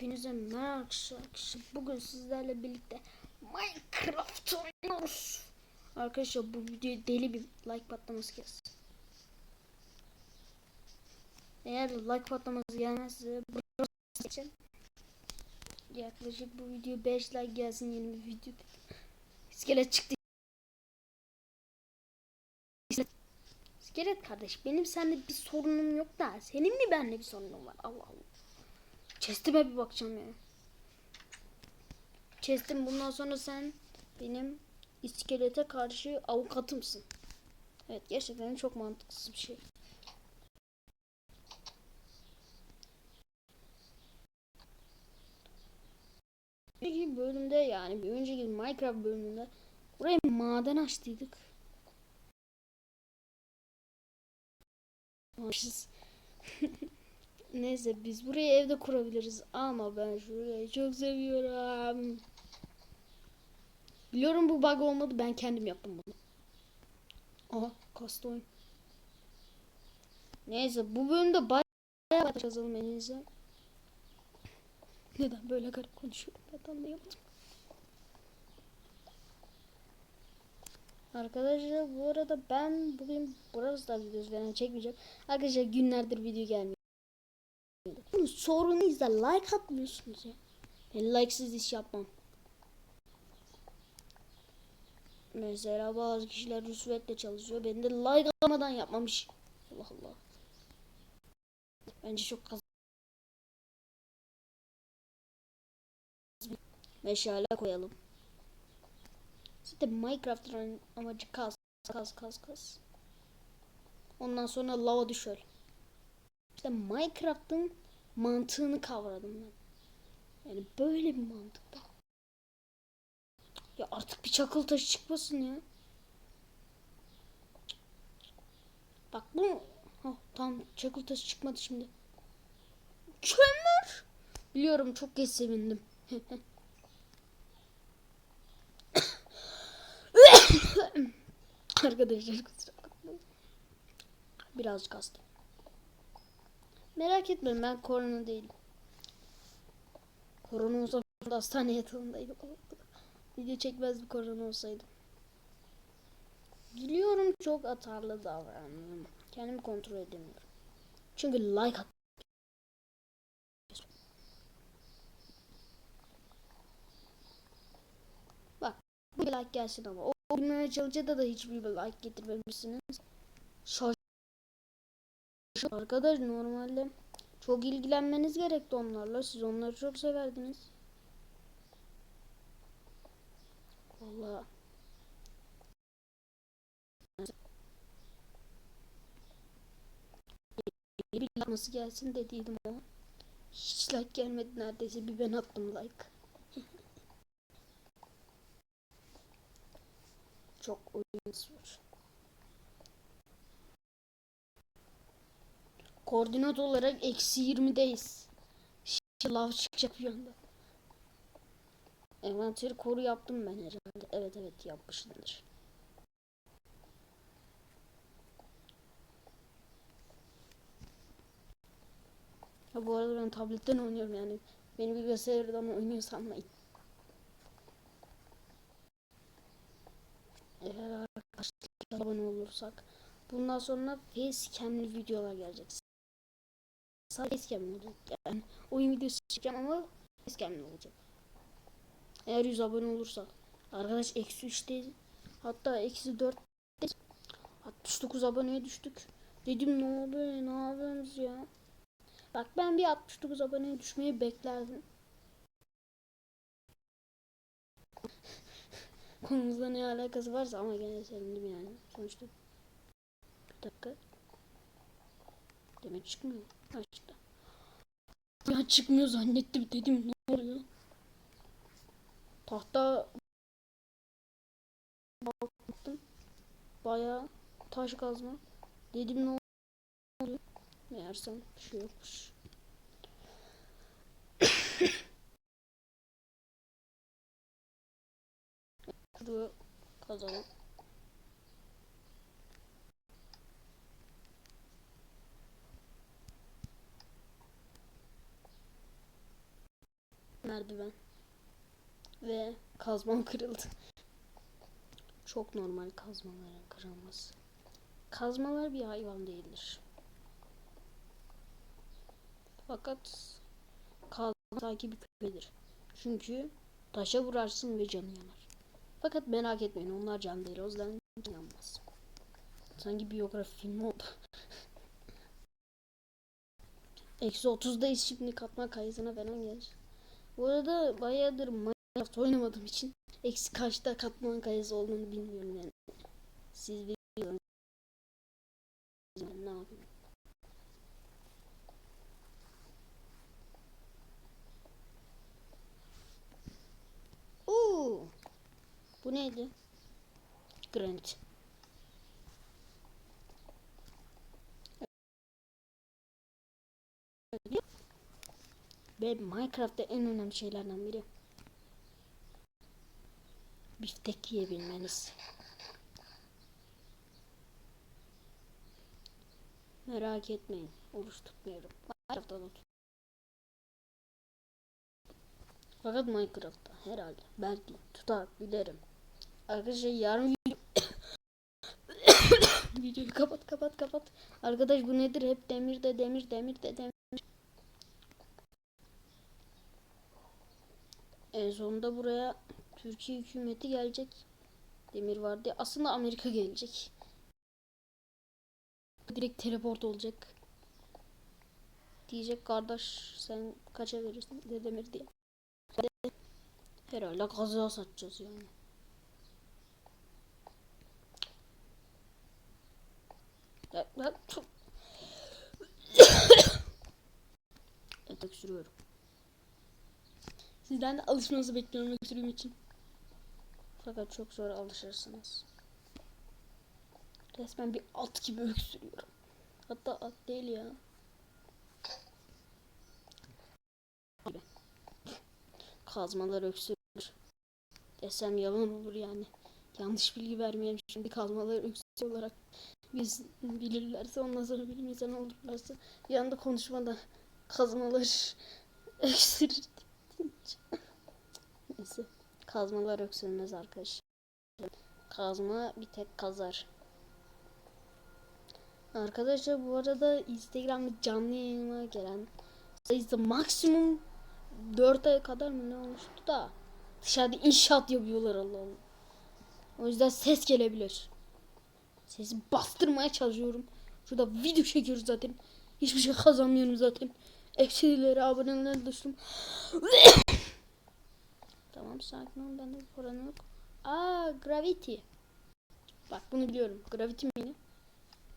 Hepinize merhaba arkadaşlar. Bugün sizlerle birlikte Minecraft oynuyoruz. Arkadaşlar bu videoya deli bir like patlaması gelsin. Eğer like patlaması gelmezse bu için yaklaşık bu video 5 like gelsin yeni bir video. İskelet çıktı. İskelet kardeş benim seninle bir sorunum yok da senin mi benimle bir sorunun var Allah Allah. Chest'ime bir bakacağım ya. Chest'im bundan sonra sen benim iskelete karşı avukatımsın. Evet gerçekten çok mantıksız bir şey. Önceki bölümde yani bir önceki Minecraft bölümünde buraya maden açtıydık. Açız. Neyse biz burayı evde kurabiliriz ama ben şurayı çok seviyorum. Biliyorum bu bug olmadı ben kendim yaptım bunu. Aha kastı oyun. Neyse bu bölümde bayağı yazalım en iyisi. Neden böyle garip konuşuyorum ben anlayamadım. Arkadaşlar bu arada ben bugün burası da videosu falan çekmeyeceğim. Arkadaşlar günlerdir video gelmiyor. Bunun sorunuysa like atmıyorsunuz ya. Ben like'sız iş yapmam. Mesela bazı kişiler rüşvetle çalışıyor. Ben de like almadan yapmamış. Allah Allah. Bence çok kaz Meşale koyalım. Zaten Minecraft'ın amacı kaz kaz kaz kaz. Ondan sonra lava düşöl. İşte Minecraft'ın mantığını kavradım ben. Yani böyle bir mantıkta. Ya artık bir çakıl taşı çıkmasın ya. Bak bu oh, tam çakıl taşı çıkmadı şimdi. Kömür. Biliyorum çok geç sevindim. Arkadaşlar kusura bakmayın. Birazcık hastayım. Merak etmeyin ben korona değilim. Korona olsa hastane yatağındaydım. Video çekmez bir korona olsaydı. Biliyorum çok atarlı davranıyorum. Kendimi kontrol edemiyorum. Çünkü like at. Bak bir like gelsin ama o bilmeye çalışacağında da hiçbir like getirmemişsiniz. Arkadaş normalde çok ilgilenmeniz gerekti onlarla. Siz onları çok severdiniz. Vallahi bir yapması gelsin dediydim ama hiç like gelmedi neredeyse bir ben attım like. çok oyun var. Koordinat olarak eksi 20'deyiz. Şimdi lav çıkacak bir anda. Envanteri koru yaptım ben herhalde. Evet evet yapmışımdır. Ya bu arada ben tabletten oynuyorum yani. Beni bilgisayardan oynuyor sanmayın. Eğer arkadaşlar abone olursak bundan sonra facecam'li videolar gelecek. Sadece facecam'li olacak. Yani oyun videosu çekeceğim ama facecam'li olacak. Eğer 100 abone olursak. Arkadaş eksi 3'te hatta eksi 4 69 aboneye düştük. Dedim ne oluyor ne yapıyorsunuz ya. Bak ben bir 69 aboneye düşmeyi beklerdim. Konumuzla ne alakası varsa ama gene sevindim yani. Sonuçta. Bir dakika. Demek çıkmıyor. Ha. Ya çıkmıyor zannettim dedim ne oluyor. Tahta baktım. Baya taş kazma. Dedim ne oluyor? Meğersem bir şey yokmuş. Şuraya kazalım. Merdiven. Ve kazmam kırıldı. Çok normal kazmaların kırılması. Kazmalar bir hayvan değildir. Fakat kazma sanki bir köpeğidir. Çünkü taşa vurarsın ve canı yanar. Fakat merak etmeyin onlar can değil. O yüzden yanmaz. Sanki biyografi filmi oldu. Eksi 30'dayız şimdi katma kayısına falan geleceğiz. Bu arada bayağıdır Minecraft oynamadığım için eksi kaçta katman kayısı olduğunu bilmiyorum yani. Siz biliyorsunuz. Ne yapayım? Oo. Bu neydi? Granit. Ve Minecraft'ta en önemli şeylerden biri. Biftek yiyebilmeniz. Merak etmeyin. Oruç tutmuyorum. Minecraft'ta da. Fakat Minecraft'ta herhalde. Belki tutar bilirim. Arkadaşlar yarın video... videoyu kapat kapat kapat. Arkadaş bu nedir? Hep demir de demir demir de demir. En sonunda buraya Türkiye hükümeti gelecek. Demir var diye. Aslında Amerika gelecek. Direkt teleport olacak. Diyecek kardeş sen kaça verirsin de demir diye. Herhalde gazı satacağız yani. Evet, öksürüyorum. Sizden de alışmanızı bekliyorum öksürüğüm için. Fakat çok zor alışırsınız. Resmen bir at gibi öksürüyorum. Hatta at değil ya. Kazmalar öksürür. Desem yalan olur yani. Yanlış bilgi vermeyelim şimdi kazmalar öksürür olarak biz bilirlerse ondan sonra bilim insanı olurlarsa bir konuşmada kazmalar öksürür. Neyse. Kazmalar öksürmez arkadaşlar. Kazma bir tek kazar. Arkadaşlar bu arada Instagram'da canlı yayınıma gelen sayısı maksimum 4 ay kadar mı ne olmuştu da dışarıda inşaat yapıyorlar Allah Allah. O yüzden ses gelebilir. Sesi bastırmaya çalışıyorum. Şurada video çekiyoruz zaten. Hiçbir şey kazanmıyorum zaten. Eksilere aboneler düştüm. tamam sakin ol bende problem yok. Aa Gravity. Bak bunu biliyorum. Gravity mi yine?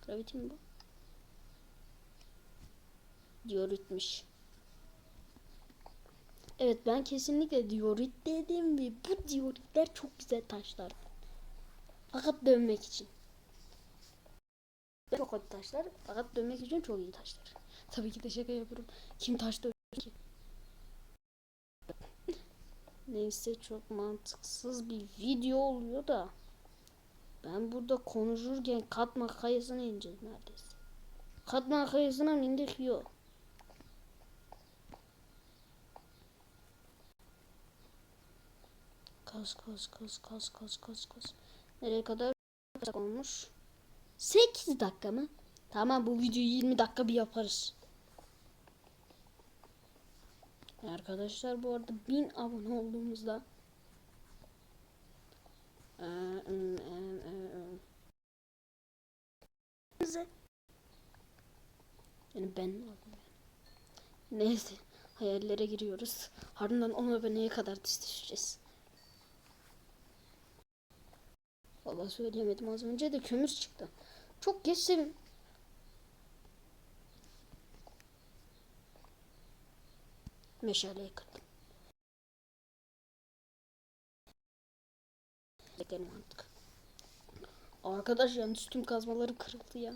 Gravity mi bu? Dioritmiş. Evet ben kesinlikle diorit dedim ve bu dioritler çok güzel taşlar. Fakat dönmek için. Çok kötü taşlar fakat dönmek için çok iyi taşlar. Tabii ki de şaka yapıyorum. Kim taş dövüyor ki? Neyse çok mantıksız bir video oluyor da. Ben burada konuşurken katma kayasına ineceğiz neredeyse. Katma kayasına mı indik? Yok. Kas kas kas kas kas kas kas. Nereye kadar olmuş? 8 dakika mı? Tamam bu videoyu 20 dakika bir yaparız. Arkadaşlar bu arada 1000 abone olduğumuzda Ee, yani ben? Neyse hayallere giriyoruz. Ardından 10 aboneye kadar düşeceğiz. Vallahi söyleyemedim az önce de kömür çıktı. Çok geç sevim. Meşaleyi kırdım. Beklerim artık. Arkadaş yalnız tüm kazmaları kırıldı ya.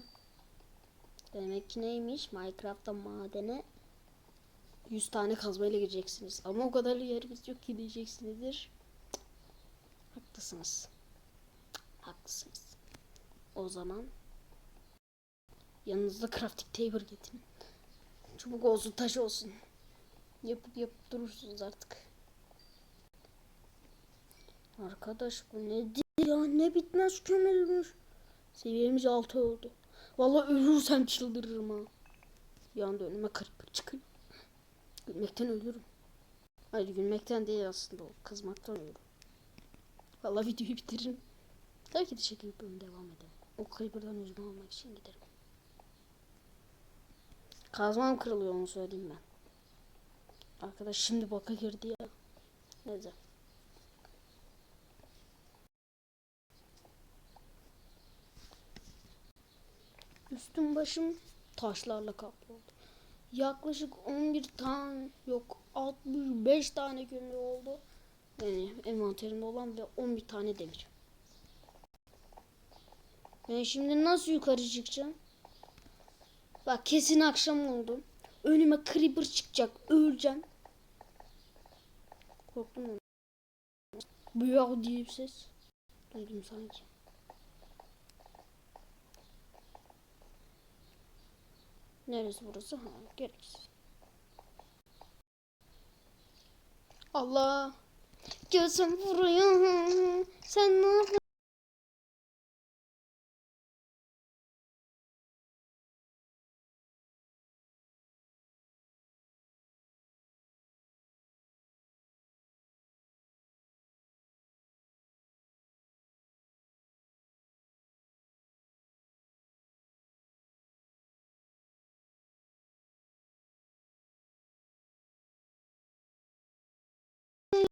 Demek ki neymiş? Minecraft'ta madene 100 tane kazmayla gireceksiniz. Ama o kadar yerimiz yok ki diyeceksinizdir. Haklısınız. Haklısınız. O zaman yanınızda crafting table getirin. Çubuk olsun, taş olsun. Yapıp yapıp durursunuz artık. Arkadaş bu nedir ya? Ne bitmez kömürmüş. Seviyemiz 6 oldu. Vallahi ölürsem çıldırırım ha. Bir önüme kırıp çıkıyor. Gülmekten ölürüm. Hayır gülmekten değil aslında o. Kızmaktan ölürüm. Vallahi videoyu bitiririm. Tabii ki de çekip bölüm devam edelim. O Creeper'dan üzme olmak için giderim. Kazmam kırılıyor onu söyleyeyim ben. Arkadaş şimdi baka girdi ya. Neyse. Üstüm başım taşlarla kaplı oldu. Yaklaşık 11 tane yok 65 tane kömür oldu. Yani envanterimde olan ve 11 tane demir. Ben şimdi nasıl yukarı çıkacağım? Bak kesin akşam oldu. Önüme creeper çıkacak. Öleceğim. Korktum onu. Büyük diye bir ses. Duydum sanki. Neresi burası? Ha, gereksiz. Allah. Gözüm vuruyor. Sen ne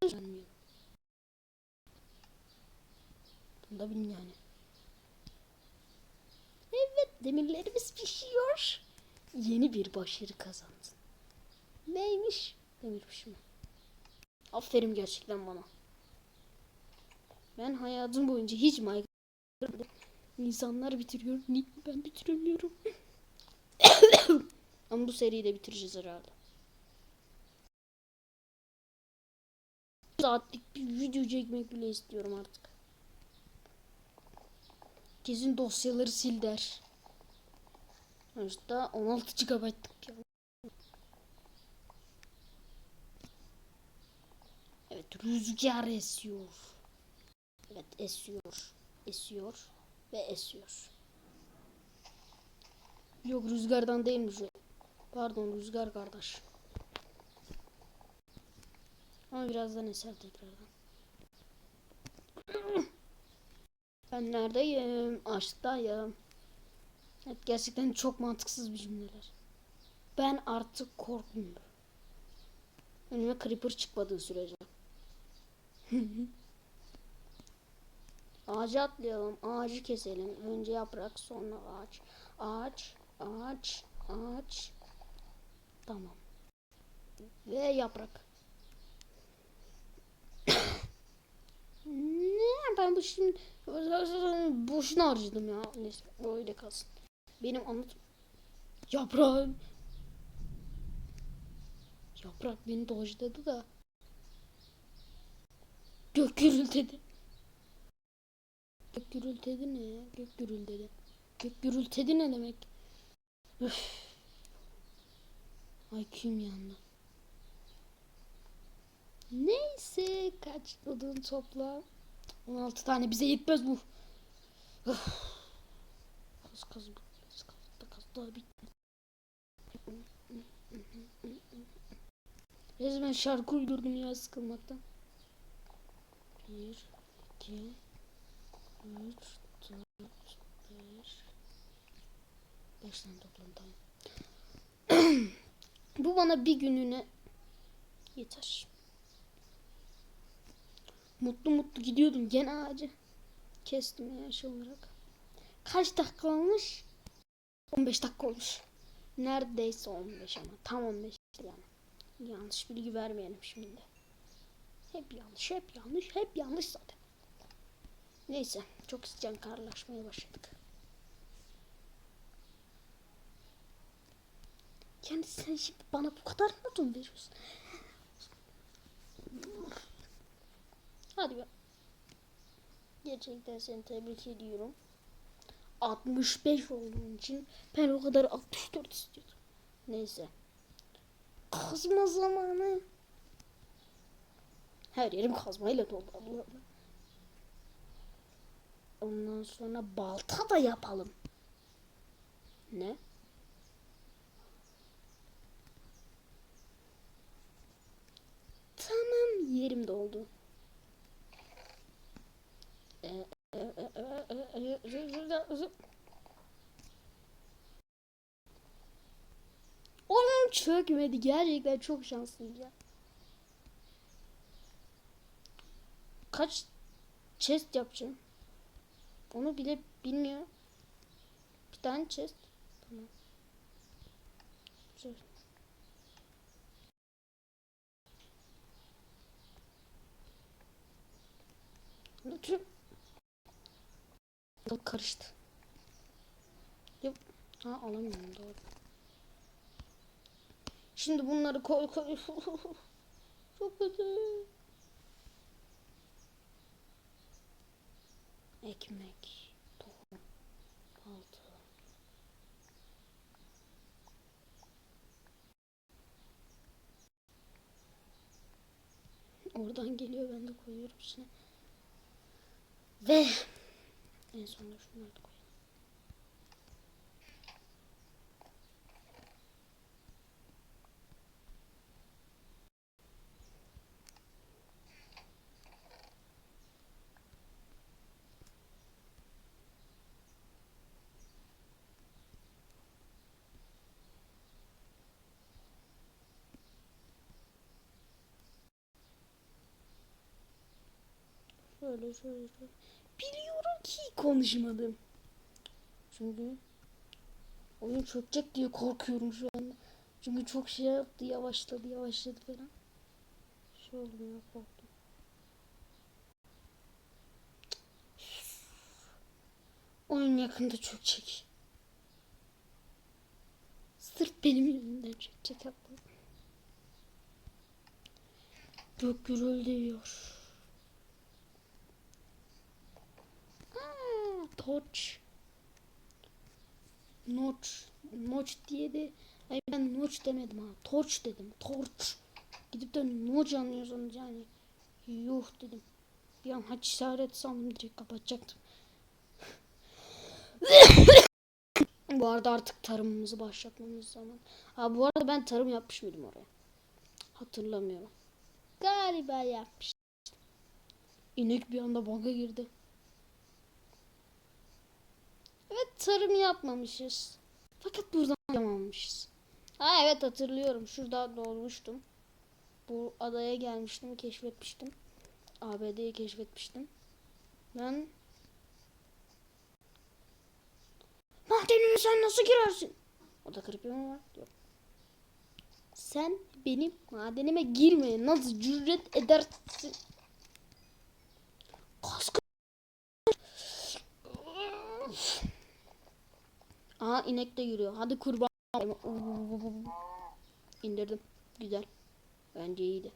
Bilmiyorum. Bunu da bilin yani. Evet demirlerimiz pişiyor. Yeni bir başarı kazandın. Neymiş? Demir pişme. Aferin gerçekten bana. Ben hayatım boyunca hiç Minecraft insanlar bitiriyor. Ben bitiremiyorum? Ama bu seriyi de bitireceğiz herhalde. Saatlik bir video çekmek bile istiyorum artık. Kesin dosyaları sil der. Sonuçta 16 GB'lık ya. Evet rüzgar esiyor. Evet esiyor. Esiyor ve esiyor. Yok rüzgardan değilmiş. o. Pardon rüzgar kardeş. Ama birazdan eser tekrardan. Ben neredeyim? Aşktayım. Evet gerçekten çok mantıksız bir cümleler. Ben artık korkmuyorum. Önüme creeper çıkmadığı sürece. Ağaca atlayalım. Ağacı keselim. Önce yaprak sonra ağaç. Ağaç. Ağaç. Ağaç. Tamam. Ve yaprak. Ne? Ben bu şimdi boşuna harcadım ya. Neyse öyle kalsın. Benim anlat yaprağım. Yaprak beni dojladı da. Gök gürültedi. Gök gürültedi ne? Gök gürültedi. Gök gürültedi ne demek? Üf. Ay kim yandı? Neyse kaç odun topla. 16 tane bize yetmez bu. Kaz kaz kaz kaz kaz daha bitmedi. Resmen şarkı uydurdum ya sıkılmaktan. 1 2 3 4 5 5 tane topladım tamam. bu bana bir gününe yeter. Mutlu mutlu gidiyordum gene ağacı. Kestim ya şey olarak. Kaç dakika olmuş? 15 dakika olmuş. Neredeyse 15 ama tam 15 yani. Yanlış bilgi vermeyelim şimdi. Hep yanlış, hep yanlış, hep yanlış zaten. Neyse, çok sıcak karlaşmaya başladık. Yani sen şimdi bana bu kadar mı veriyorsun? Hadi be. Gerçekten seni tebrik ediyorum. 65 olduğun için ben o kadar 64 istiyordum. Neyse. Kazma zamanı. Her yerim kazmayla doldu. Allah. ondan sonra balta da yapalım. Ne? Tamam yerim doldu. Ee, e, e, Oğlum çökmedi. Gerçekten çok şanslıyım ya. Kaç chest yapacağım? Onu bile bilmiyor. Bir tane chest. Tamam. Güzel. Lütfen. Yok karıştı. Yok. Ha alamıyorum doğru. Şimdi bunları koy koy. Çok kötü. Ekmek. Oradan geliyor ben de koyuyorum içine. Ve en sonunda şunları da koyalım. Şöyle şöyle. Biliyorum ki konuşmadım. Çünkü oyun çökecek diye korkuyorum şu anda. Çünkü çok şey yaptı yavaşladı yavaşladı falan. Şey oldum ya korktum. Oyun yakında çökecek. Sırf benim yüzümden çökecek hatta. Gök gürülüyor. Aa, Torch. Notch. Notch diye de ay ben Notch demedim ha. Torch dedim. Torch. Gidip de Notch anlıyorsunuz yani. Yuh dedim. Bir an haç işaret sandım direkt kapatacaktım. bu arada artık tarımımızı başlatmamız zaman. Ha bu arada ben tarım yapmış mıydım oraya? Hatırlamıyorum. Galiba yapmış. İnek bir anda bug'a girdi. Evet tarım yapmamışız. Fakat buradan yapamamışız. Ha evet hatırlıyorum. Şurada doğmuştum. Bu adaya gelmiştim, keşfetmiştim. ABD'yi keşfetmiştim. Ben Madenine sen nasıl girersin? O da kırık mı var? Yok. Sen benim madenime girmeye nasıl cüret edersin? Kaskı. Aha inek de yürüyor. Hadi kurban. İndirdim. Güzel. Bence iyiydi.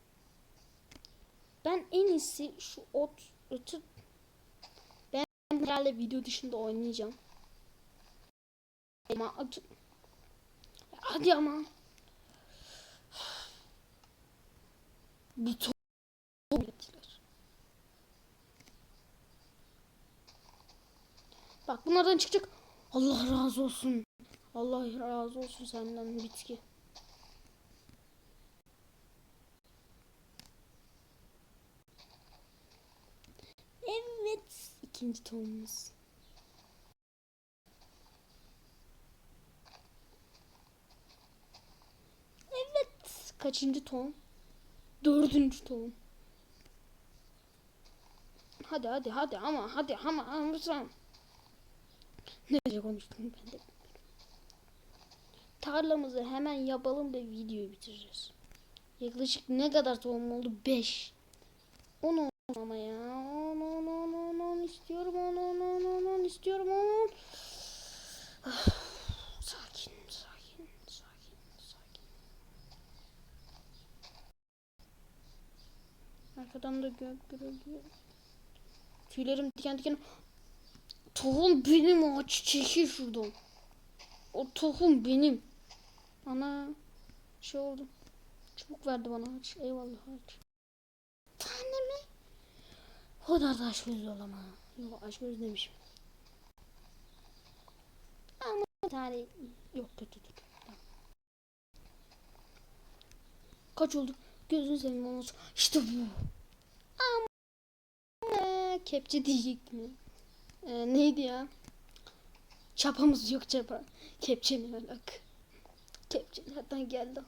Ben en iyisi şu ot ötü ben herhalde video dışında oynayacağım. Ama hadi ama bir. Bak bunlardan çıkacak. Allah razı olsun. Allah razı olsun senden bitki. Evet. ikinci tohumumuz. Evet. Kaçıncı tohum? Dördüncü tohum. Hadi hadi hadi ama hadi ama ama. Nece konuştum ben de. Tarlamızı hemen yapalım ve videoyu bitireceğiz. Yaklaşık ne kadar tohum oldu? 5. 10 oldu ama ya. 10 10 10 10 10 istiyorum 10 10 10 10 10 istiyorum 10 Ah, Sakin sakin sakin sakin. Arkadan da gök gürülüyor. Tüylerim diken diken. Tohum benim ağaç çekil şuradan. O tohum benim. Ana şey oldu. Çubuk verdi bana ağaç. Eyvallah ağaç. Tane mi? O da taş göz olama. Yok aç göz demişim. Ama tane yok kötüdür. Kaç oldu? Gözünü seveyim onu. İşte bu. Ama kepçe diyecektim. Ee, neydi ya? Çapamız yok çapa. Kepçe ne alaka? Kepçe nereden geldi?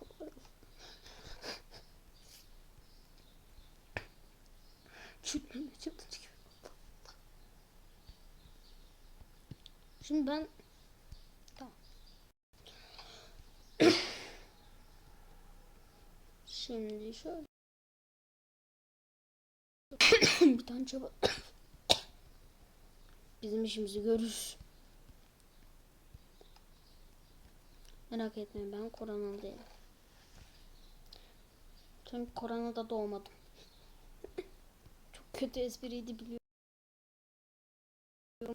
Şimdi ben. Şimdi şöyle bir tane çaba bizim işimizi görür. Merak etmeyin ben koronalı değilim. Çünkü koronada doğmadım. Çok kötü espriydi biliyorum.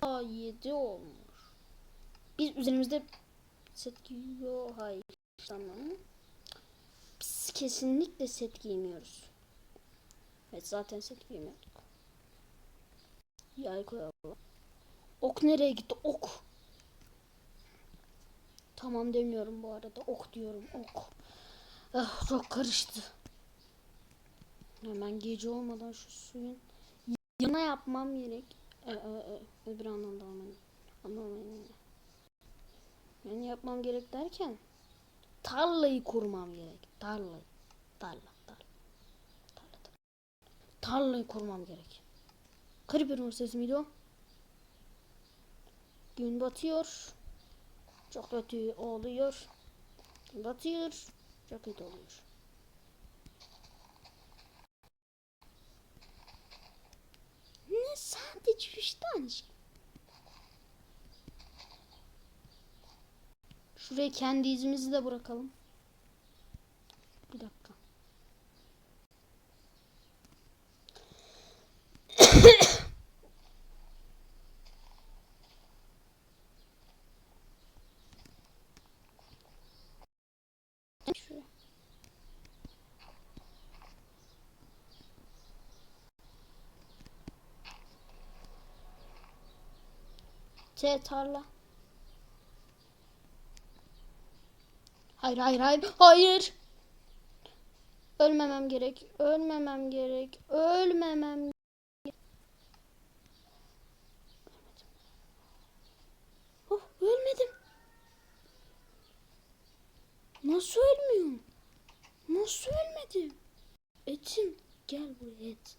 Aa 7 olmuş. Biz üzerimizde set giyiyor. Hayır. Tamam. Biz kesinlikle set giymiyoruz. Evet zaten set giymiyorduk. Yay koyalım. Ok nereye gitti? Ok. Tamam demiyorum bu arada. Ok diyorum. Ok. Ah, çok karıştı. Hemen gece olmadan şu suyun yana yapmam gerek. Ee, öbür anlamda anlamayın. Anlamayın. Yani yapmam gerek derken tarlayı kurmam gerek. Tarlayı. Tarla. Tarla. Tarla. tarla. Tarlayı kurmam gerek. Garip bir ses miydi o? Gün batıyor. Çok kötü oluyor. Batıyor. Çok kötü oluyor. Ne sadece üç tane şey. Şuraya kendi izimizi de bırakalım. Bir dakika. Şuraya. T tarla. Hayır hayır hayır hayır. Ölmemem gerek. Ölmemem gerek. Ölmemem. ge- Ölmedim. Oh ölmedim. Nasıl ölmüyorum? Nasıl ölmedim? Etim gel buraya et.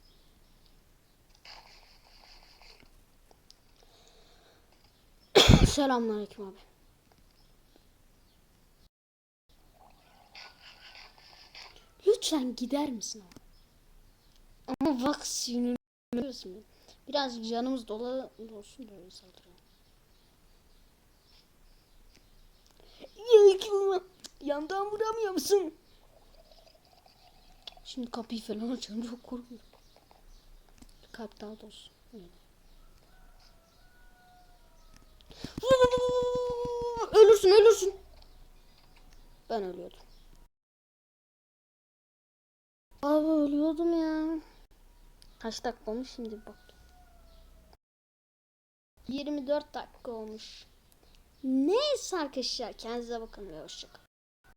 Selamünaleyküm abi. Lütfen gider misin ama? Ama bak sinirleniyorsun beni. Canımız dola olsun da öyle saldıralım. Yıkılma. Yandan vuramıyor musun? Şimdi kapıyı falan açalım çok korkuyorum. Kalp daha olsun. Öyle. Ölürsün ölürsün. Ben ölüyordum. Abi ölüyordum ya. Kaç dakika olmuş şimdi bak. 24 dakika olmuş. Neyse arkadaşlar kendinize bakın ve hoşçakalın.